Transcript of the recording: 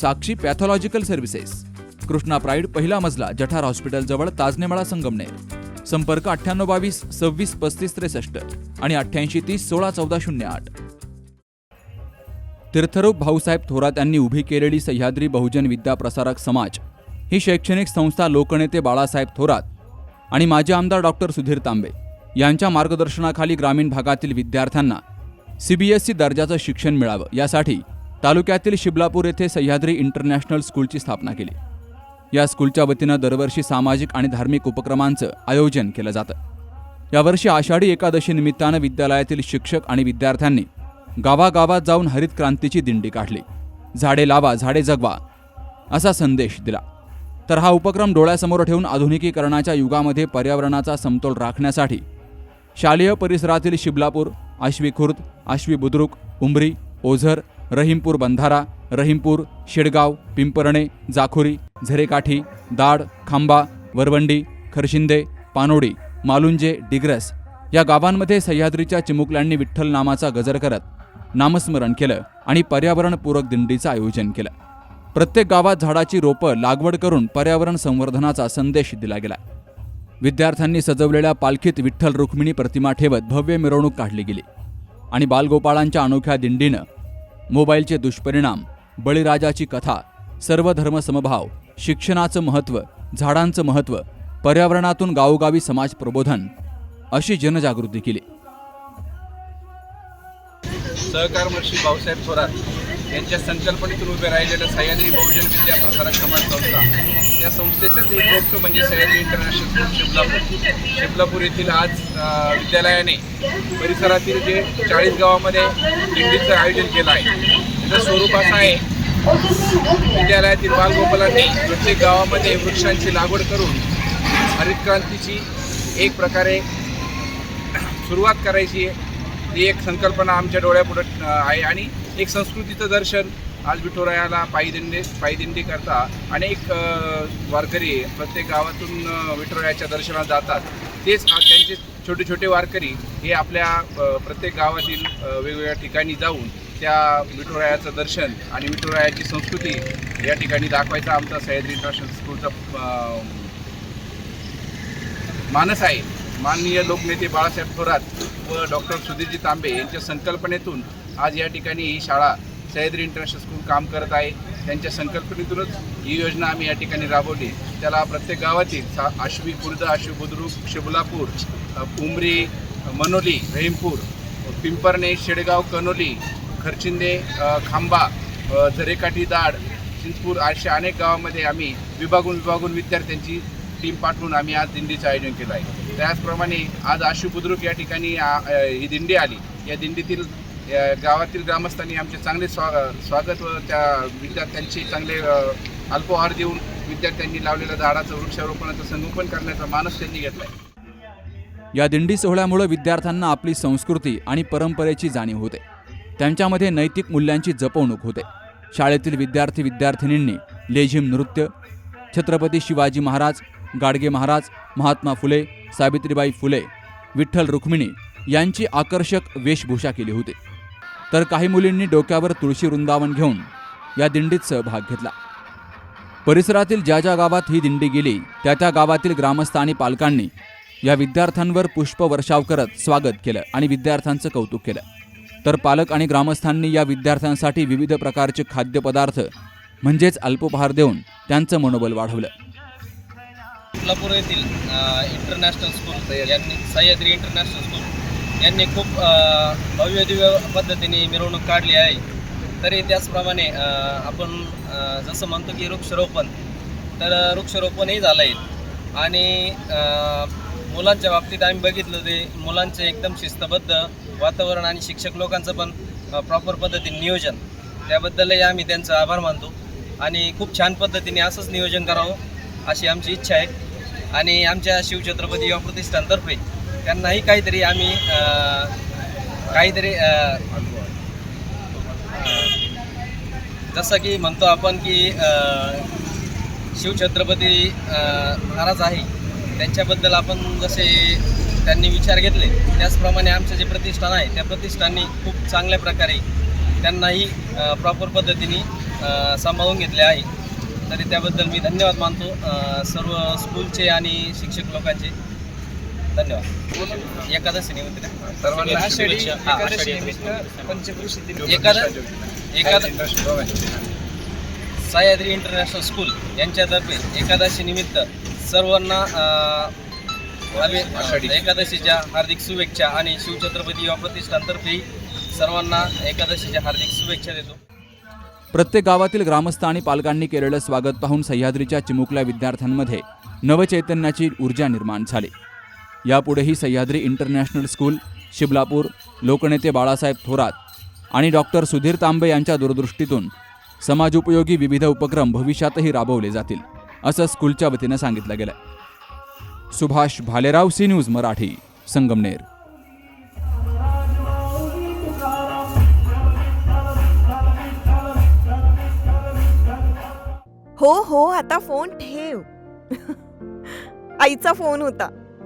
Sakshi pathological services. Krishna Pride पहिला मजला जठार हॉस्पिटलजवळ ताजनेमाळा संगमनेर. संपर्क अठ्ठ्याण्णव बावीस सव्वीस पस्तीस त्रेसष्ट आणि अठ्ठ्याऐंशी तीस सोळा चौदा शून्य आठ. तीर्थरूप भाऊसाहेब थोरात यांनी उभी केलेली सह्याद्री बहुजन विद्या प्रसारक समाज ही शैक्षणिक संस्था लोकनेते बाळासाहेब थोरात आणि माजी आमदार डॉक्टर सुधीर तांबे यांच्या मार्गदर्शनाखाली ग्रामीण भागातील विद्यार्थ्यांना सीबीएसई दर्जाचं शिक्षण मिळावं यासाठी तालुक्यातील शिबलापूर येथे सह्याद्री इंटरनॅशनल स्कूलची स्थापना केली. या स्कूलच्या वतीनं दरवर्षी सामाजिक आणि धार्मिक उपक्रमांचं आयोजन केलं जातं. यावर्षी आषाढी एकादशी निमित्तानं विद्यालयातील शिक्षक आणि विद्यार्थ्यांनी गावागावात जाऊन हरित क्रांतीची दिंडी काढली. झाडे लावा झाडे जगवा असा संदेश दिला. तर हा उपक्रम डोळ्यासमोर ठेवून आधुनिकीकरणाच्या युगामध्ये पर्यावरणाचा समतोल राखण्यासाठी शालेय परिसरातील शिबलापूर आश्वी खुर्द आश्वी बुद्रुक उंबरी ओझर रहीमपूर बंधारा रहीमपूर शेडगाव पिंपरणे जाखुरी झरेकाठी दाड खांबा वरवंडी खरशिंदे पानोडी मालुंजे डिग्रस या गावांमध्ये सह्याद्रीच्या चिमुकल्यांनी विठ्ठल नामाचा गजर करत नामस्मरण केलं आणि पर्यावरणपूरक दिंडीचं आयोजन केलं. प्रत्येक गावात झाडाची रोपं लागवड करून पर्यावरण संवर्धनाचा संदेश दिला गेला. विद्यार्थ्यांनी सजवलेल्या पालखीत विठ्ठल रुक्मिणी प्रतिमा ठेवत भव्य मिरवणूक काढली गेली आणि बालगोपाळांच्या अनोख्या दिंडीनं मोबाईलचे दुष्परिणाम बळीराजाची कथा सर्व धर्म समभाव शिक्षणाचं महत्त्व झाडांचं महत्त्व पर्यावरणातून गावोगावी समाज प्रबोधन अशी जनजागृती केली. सहकार भाऊसाहेब थोरात. यांच्या संकल्पनेतून उभे राहिलेलं सह्याद्री बहुजन विद्या प्रसारक समाज संस्था. या संस्थेचंच एक गोष्ट म्हणजे सह्याद्री इंटरनॅशनल स्कूल शिबलापूर शिबलापूर येथील आज विद्यालयाने परिसरातील जे चाळीस गावामध्ये दिंडीचं आयोजन केलं आहे. त्याचं स्वरूप असं आहे विद्यालयातील बालगोपालांनी प्रत्येक गावामध्ये वृक्षांची लागवड करून हरित क्रांतीची एक प्रकारे सुरुवात करायची आहे. ही एक संकल्पना आमच्या डोळ्यापुढं आहे आणि एक संस्कृतीचं दर्शन आज विठुरायाला पायदिंडी पायदिंडी करता अनेक वारकरी प्रत्येक गावातून विठोरायाच्या विठुरायाच्या दर्शनात जातात. तेच त्यांचे छोटे छोटे वारकरी हे आपल्या प्रत्येक गावातील वेगवेगळ्या ठिकाणी जाऊन त्या विठुरायाचं दर्शन आणि विठुरायाची संस्कृती या ठिकाणी दाखवायचा आमचा सह्याद्री इंटरनॅशनल स्कूलचा मानस आहे. माननीय लोकनेते बाळासाहेब थोरात व डॉक्टर सुधीरजी तांबे यांच्या संकल्पनेतून आज या ठिकाणी ही शाळा सह्याद्री इंटरनॅशनल स्कूल काम करत आहे. त्यांच्या संकल्पनेतूनच ही योजना आम्ही या ठिकाणी राबवली. त्याला प्रत्येक गावातील सा आश्वी खुर्द आश्वी बुद्रुक शिबलापूर उमरी मनोली रहीमपूर पिंपरणे शेडगाव कनोली खरचिंदे खांबा झरेकाठी दाड चिंचपूर अशा अनेक गावामध्ये आम्ही विभागून विभागून विद्यार्थ्यांची टीम पाठवून आम्ही आज दिंडीचं आयोजन केलं आहे. त्याचप्रमाणे आज आशू बुद्रुक या ठिकाणी ही दिंडी आली. या दिंडीतील या गावातील ग्रामस्थांनी आमचे चांगले स्वा स्वागत व त्या विद्यार्थ्यांची चांगले अल्पोहार देऊन विद्यार्थ्यांनी लावलेल्या झाडाचं वृक्षारोपणाचं संगोपन करण्याचा मानस त्यांनी घेतला आहे या दिंडी सोहळ्यामुळे विद्यार्थ्यांना आपली संस्कृती आणि परंपरेची जाणीव होते. त्यांच्यामध्ये नैतिक मूल्यांची जपवणूक होते. शाळेतील विद्यार्थी विद्यार्थिनींनी लेझिम नृत्य छत्रपती शिवाजी महाराज गाडगे महाराज महात्मा फुले सावित्रीबाई फुले विठ्ठल रुक्मिणी यांची आकर्षक वेशभूषा केली होती. तर काही मुलींनी डोक्यावर तुळशी वृंदावन घेऊन या दिंडीत सहभाग घेतला. परिसरातील ज्या ज्या गावात ही दिंडी गेली त्या त्या गावातील ग्रामस्थ आणि पालकांनी या विद्यार्थ्यांवर पुष्पवर्षाव करत स्वागत केलं आणि विद्यार्थ्यांचं कौतुक केलं. तर पालक आणि ग्रामस्थांनी या विद्यार्थ्यांसाठी विविध प्रकारचे खाद्यपदार्थ म्हणजेच अल्पोपहार देऊन त्यांचं मनोबल वाढवलं. कोल्हापूर येथील international school Sahyadri international school यांनी खूप भव्य दिव्य पद्धतीने मिरवणूक काढली आहे. तरी त्याचप्रमाणे आपण जसं म्हणतो की वृक्षारोपण तर वृक्षारोपणही झालं आहे. आणि मुलांच्या बाबतीत आम्ही बघितलं ते मुलांचे एकदम शिस्तबद्ध वातावरण आणि शिक्षक लोकांचं पण प्रॉपर पद्धतीने नियोजन. त्याबद्दलही आम्ही त्यांचा आभार मानतो. आणि खूप छान पद्धतीने असंच नियोजन करावं अशी आमची इच्छा आहे. आणि आमच्या शिवछत्रपती युवा प्रतिष्ठानतर्फे त्यांनाही काहीतरी आम्ही काहीतरी जसं की म्हणतो आपण की शिवछत्रपती महाराज आहे. त्यांच्याबद्दल आपण जसे त्यांनी विचार घेतले त्याचप्रमाणे आमचं जे प्रतिष्ठान आहे त्या प्रतिष्ठाननी खूप चांगल्या प्रकारे त्यांनाही प्रॉपर पद्धतीने सांभाळून घेतले आहे. तरी त्याबद्दल मी धन्यवाद मानतो सर्व स्कूलचे आणि शिक्षक लोकांचे. धन्यवाद. एकादशी निमित्त? सर्वांना आषाढी एकादशी निमित्त दिन. सह्याद्री इंटरनॅशनल स्कूल यांच्यातर्फे एकादशी निमित्त सर्वांना. एकादशीच्या हार्दिक शुभेच्छा आणि शिवछत्रपती युवा प्रतिष्ठानतर्फे सर्वांना एकादशीच्या हार्दिक शुभेच्छा देतो. प्रत्येक गावातील ग्रामस्थ आणि पालकांनी केलेलं स्वागत पाहून सह्याद्रीच्या चिमुकल्या विद्यार्थ्यांमध्ये नवचैतन्याची ऊर्जा निर्माण झाली. यापुढेही सह्याद्री इंटरनॅशनल स्कूल शिबलापूर लोकनेते बाळासाहेब थोरात आणि डॉक्टर सुधीर तांबे यांच्या दूरदृष्टीतून समाजोपयोगी विविध उपक्रम भविष्यातही राबवले जातील असं स्कूलच्या वतीनं सांगितलं गेलं सुभाष भालेराव सी न्यूज मराठी संगमनेर. हो हो आता फोन ठेव. आईचा फोन होता.